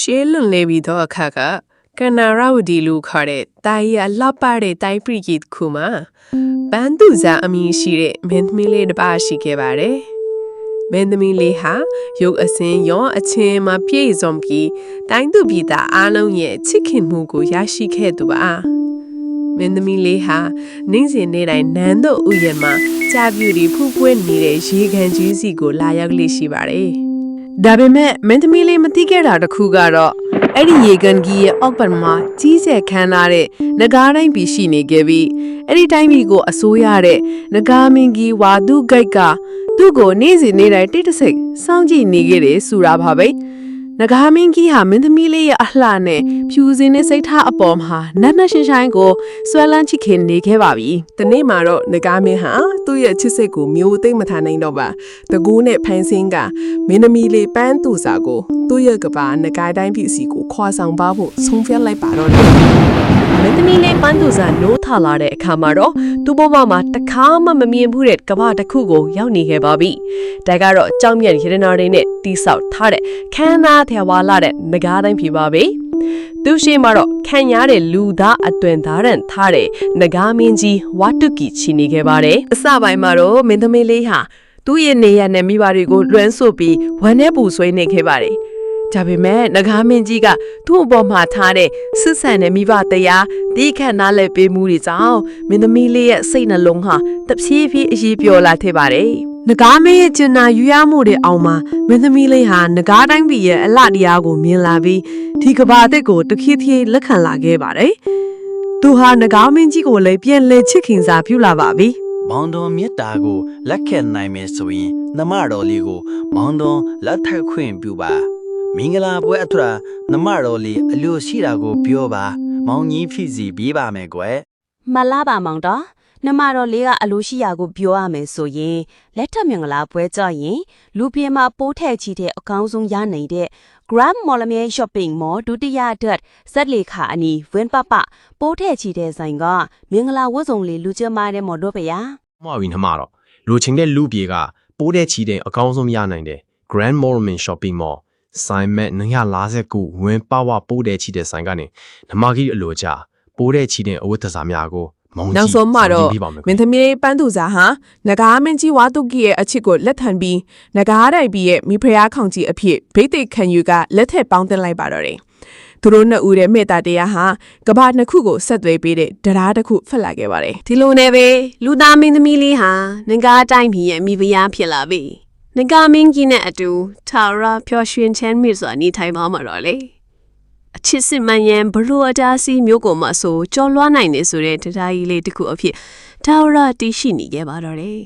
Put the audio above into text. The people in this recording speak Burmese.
ရှေးလွန်လေပြီးတော့အခါကကနာရဝဒီလူခေါ်တဲ့တိုင်ရလှပတဲ့တိုင်ပရိကိတခုမှာဘန်သူဇာအမည်ရှိတဲ့မင်းသမီးလေးတစ်ပါးရှိခဲ့ပါတယ်မင်းသမီးလေးဟာရုပ်အစင်းရောအချင်းမှာပြည့်စုံပြီးတိုင်းသူပြည်သားအားလုံးရဲ့ချစ်ခင်မှုကိုရရှိခဲ့သူပါမင်းသမီးလေးဟာနေ့စဉ်နေ့တိုင်းနန်းတို့ဥယျာဉ်မှာကြာပြူဒီဖူးပွေးနေတဲ့ရေခံကြီးစီကိုလာရောက်လေးရှိပါတယ် ဒါပေမဲ့မင်းသမီးလေးမသိခဲ့တာတစ်ခုကတော့အဲ့ဒီရေကန်ကြီးရဲ့အောက်ပတ်မှာကြီးကျယ်ခမ်းနားတဲ့နဂါးတိုင်းပြည်ရှိနေခဲ့ပြီးအဲ့ဒီတိုင်းပြည်ကိုအစိုးရတဲ့နဂါမင်းကြီးဝါဒုဂိတ်ကသူ့ကိုနေ့စဉ်နေ့တိုင်းတိတ်တဆိတ်စောင့်ကြည့်နေခဲ့တယ်ဆိုတာပါပဲ နဂါမင်းကြီးဟာမင်းသမီးလေးရဲ့အလှနဲ့ဖြူစင်တဲ့စိတ်ထားအပေါ်မှာနတ်နတ်ရှင်းရှင်းကိုဆွဲလန်းချစ်ခင်နေခဲ့ပါပြီတနေ့မှာတော့ငကားမင်းဟာသူ့ရဲ့ချစ်စိတ်ကိုမျိုးသိမ့်မထားနိုင်တော့ပါတကူးနဲ့ဖန်ဆင်းကမင်းသမီးလေးပန်းသူစာကို သူ့ရဲ့ကဘာငကားတိုင်းပြည်စီကိုခွာဆောင်ပါဖို့ဆုံးဖြတ်လိုက်ပါတော့တယ်မင်းသမီးလေးပန်းသူစာနိုးထလာတဲ့အခါမှာတော့သူ့ဘဝမှာတခါမှမမြင်ဘူးတဲ့ကမ္ဘာတစ်ခုကိုရောက်နေခဲ့ပါပြီ။ဒါကတော့ကြောင်မြတ်ရတနာတွေနဲ့တိဆောက်ထားတဲ့ခမ်းနားထဲဝါလာတဲ့ငကားတိုင်းဖြစ်ပါပဲ။သူရှိမှာတော့ခံရတဲ့လူသားအသွင်သားရန်ထားတဲ့ငကားမင်းကြီးဝါတုကီချီနေခဲ့ပါတယ်။အစပိုင်းမှာတော့မင်းသမီးလေးဟာသူ့ရဲ့နေရနဲ့မိဘတွေကိုလွှမ်းဆို့ပြီးဝမ်းနဲ့ပူဆွေးနေခဲ့ပါတယ်။ ဒါပေမဲ့နဂါမင်းကြီးကသူ့အပေါ်မှာထားတဲ့ဆစ်ဆန်တဲ့မိဘတရားဒီခန့်နားလဲပေးမှုတွေကြောင့်မင်းသမီးလေးရဲ့စိတ်နှလုံးဟာတဖြည်းဖြည်းအရေးပြောလာခဲ့ပါတယ်။နဂါမင်းရဲ့ကျင်နာယူရမှုတွေအောင်မှာမင်းသမီးလေးဟာနဂါတိုင်းပြည်ရဲ့အလှတရားကိုမြင်လာပြီးဒီကဘာအစ်ကိုတဖြည်းဖြည်းလက်ခံလာခဲ့ပါတယ်။သူဟာနဂါမင်းကြီးကိုလည်းပြန်လဲချစ်ခင်စာပြုလာပါပြီ။မောင်တော်မြတ်တာကိုလက်ခံနိုင်မယ်ဆိုရင်နမတော်လေးကိုမောင်တော်လက်ထပ်ခွင့်ပြုပါ မင်္ဂလာပွဲအထွတ်နမတော်လေးအလို့ရှိတာကိုပြောပါ မောင်ကြီးဖြစ်စီပြေးပါမယ်ကွယ်မလာပါမောင်တော်နှမတော်လေးကအလိုရှိရာကိုပြောရမယ်ဆိုရင်လက်ထက်မင်္ဂလာပွဲကြရင်လူပြေမှာပိုးထက်ချီတဲ့အကောင်းဆုံးရနိုင်တဲ့ Grand Mall မြေ Shopping Mall ဒုတိယအတွက်ဇက်လေခါအနီဝင်းပပပိုးထက်ချီတဲ့ဆိုင်ကမင်္ဂလာဝတ်စုံလေးလူကျမတဲ့မော်တော့ဗျာ။မှားပြီနှမတော့လိုချင်တဲ့လူပြေကပိုးတဲ့ချီတဲ့အကောင်းဆုံးရနိုင်တယ် Grand Mormon Shopping Mall ဆိုင်မဲ့959ဝင်းပါဝပိုးတဲ့ချီတဲ့ဆိုင်ကနေနမကြီးအလိုချပိုးတဲ့ချီတဲ့အဝတ်တစားများကိုမောင်ကြီးနောက်ဆုံးမှတော့ပြပါမယ်မင်းသမီးလေးပန်းသူစာဟာငကားမင်းကြီးဝါတုကီရဲ့အချစ်ကိုလက်ထံပြီးငကားတိုင်ပြီးရဲ့မိဖုရားခေါင်ကြီးအဖြစ်ဗိသိက်ခံယူကလက်ထက်ပေါင်းတင်လိုက်ပါတော့တယ်သူတို့နှစ်ဦးရဲ့မေတ္တာတရားဟာကဘာနှစ်ခုကိုဆက်သွယ်ပေးတဲ့တရားတစ်ခုဖက်လာခဲ့ပါတယ်ဒီလိုနဲ့ပဲလူသားမင်းသမီးလေးဟာငကားတိုင်းပြည်ရဲ့မိဖုရားဖြစ်လာပြီ ငကားမင်းကြီးနဲ့အတူထာဝရပျော်ရွှင်ချမ်းမြေ့စွာနေထိုင်ပါမှာတော့လေအချစ်စစ်မှန်ရန်ဘလို့အတားစီမျိုးကိုမဆိုကြော်လွှားနိုင်နေဆိုတဲ့တရားကြီးလေးတစ်ခုအဖြစ်ထာဝရတည်ရှိနေခဲ့ပါတော့တယ်